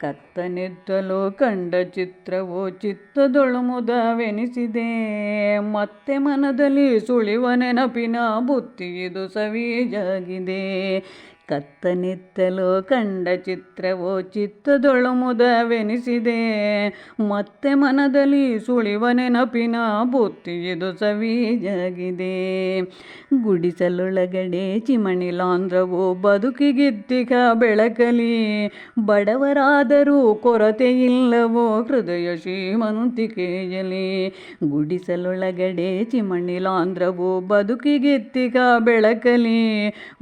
ಕತ್ತನೆತ್ತಲು ಕಂಡ ಚಿತ್ರವು ಚಿತ್ತದೊಳು ಮುದವೆನಿಸಿದೆ. ಮತ್ತೆ ಮನದಲ್ಲಿ ಸುಳಿವ ನೆನಪಿನ ಬುತ್ತಿಯಿದು ಸವೀಜಾಗಿದೆ ಕತ್ತನೆತ್ತಲು ಕಂಡ ಚಿತ್ರವೋ ಚಿತ್ತದೊಳು ಮುದವೆನಿಸಿದೆ. ಮತ್ತೆ ಮನದಲ್ಲಿ ಸುಳಿವ ನೆನಪಿನ ಬುತ್ತಿಯದು ಸವೀಜಾಗಿದೆ. ಗುಡಿಸಲೊಳಗಡೆ ಚಿಮಣಿಲಾಂಧ್ರವು ಬದುಕಿಗಿತ್ತಿಗ ಬೆಳಕಲಿ. ಬಡವರಾದರೂ ಕೊರತೆಯಿಲ್ಲವೋ ಹೃದಯ ಶ್ರೀಮಂತಿಕೆಯಲಿ ಗುಡಿಸಲೊಳಗಡೆ ಚಿಮಣಿಲಾಂಧ್ರವು ಬದುಕಿಗಿತ್ತಿಗ ಬೆಳಕಲಿ.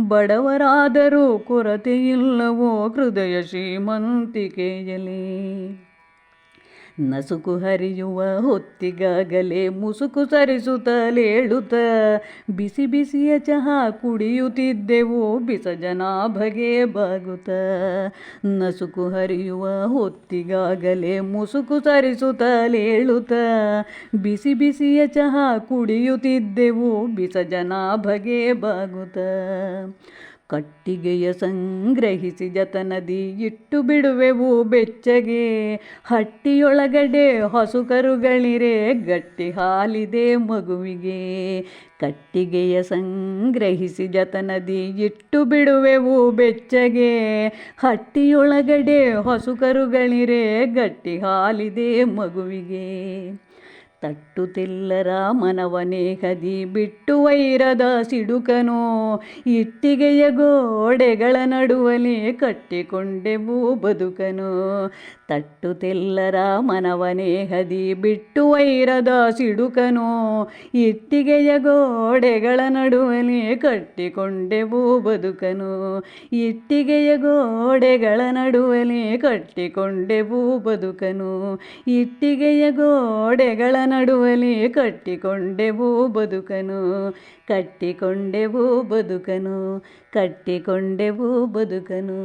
ಬಡವರಾದರೂ ಕೊರತೆಯಿಲ್ಲವೋ ಹೃದಯ ಶ್ರೀಮಂತಿಕೆಯಲಿ ನಸುಕು ಹರಿಯುವ ಹೊತ್ತಿಗಾಗಲೇ ಮುಸುಕು ಸರಿಸುತ್ತಲೇಳುತ್ತ ಬಿಸಿ ಬಿಸಿಯ ಚಹಾ ಕುಡಿಯುತ್ತಿದ್ದೆವು ಬಿಸಜನ ಬಗೆ ಬಾಗುತ್ತ. ನಸುಕು ಹರಿಯುವ ಹೊತ್ತಿಗಾಗಲೇ ಮುಸುಕು ಸರಿಸುತ್ತಲೇಳುತ್ತ ಬಿಸಿ ಬಿಸಿಯ ಚಹಾ ಕುಡಿಯುತ್ತಿದ್ದೆವು ಬಿಸಜನ ಬಗೆ ಬಾಗುತ್ತ. ಕಟ್ಟಿಗೆಯ ಸಂಗ್ರಹಿಸಿ ಜತನದಿ ಇಟ್ಟು ಬಿಡುವೆವು ಬೆಚ್ಚಗೆ. ಹಟ್ಟಿಯೊಳಗಡೆ ಹಸು ಕರುಗಳಿರೆ ಗಟ್ಟಿ ಹಾಲಿದೆ ಮಗುವಿಗೆ. ಕಟ್ಟಿಗೆಯ ಸಂಗ್ರಹಿಸಿ ಜತನದಿ ಇಟ್ಟು ಬಿಡುವೆವು ಬೆಚ್ಚಗೆ. ಹಟ್ಟಿಯೊಳಗಡೆ ಹಸು ಕರುಗಳಿರೆ ಗಟ್ಟಿ ಹಾಲಿದೆ ಮಗುವಿಗೆ. ತಟ್ಟುತ್ತಿಲ್ಲರ ಮನವನೇಹದಿ ಬಿಟ್ಟು ವೈರದ ಸಿಡುಕನೋ, ಇಟ್ಟಿಗೆಯ ಗೋಡೆಗಳ ನಡುವಲಿ ಕಟ್ಟಿಕೊಂಡೆವು ಬದುಕನು. ತಟ್ಟುತಿಲ್ಲರ ಮನವನೇಹದಿ ಬಿಟ್ಟು ವೈರದ ಸಿಡುಕನು, ಇಟ್ಟಿಗೆಯ ಗೋಡೆಗಳ ನಡುವಲಿ ಕಟ್ಟಿಕೊಂಡೆವು ಬದುಕನು. ಇಟ್ಟಿಗೆಯ ಗೋಡೆಗಳ ನಡುವಲಿ ಕಟ್ಟಿಕೊಂಡೆವು ಬದುಕನು. ಇಟ್ಟಿಗೆಯ ಗೋಡೆಗಳ ನಡುವಲಿ ಕಟ್ಟಿಕೊಂಡೆವು ಬದುಕನು ಕಟ್ಟಿಕೊಂಡೆವು ಬದುಕನು ಕಟ್ಟಿಕೊಂಡೆವು ಬದುಕನು.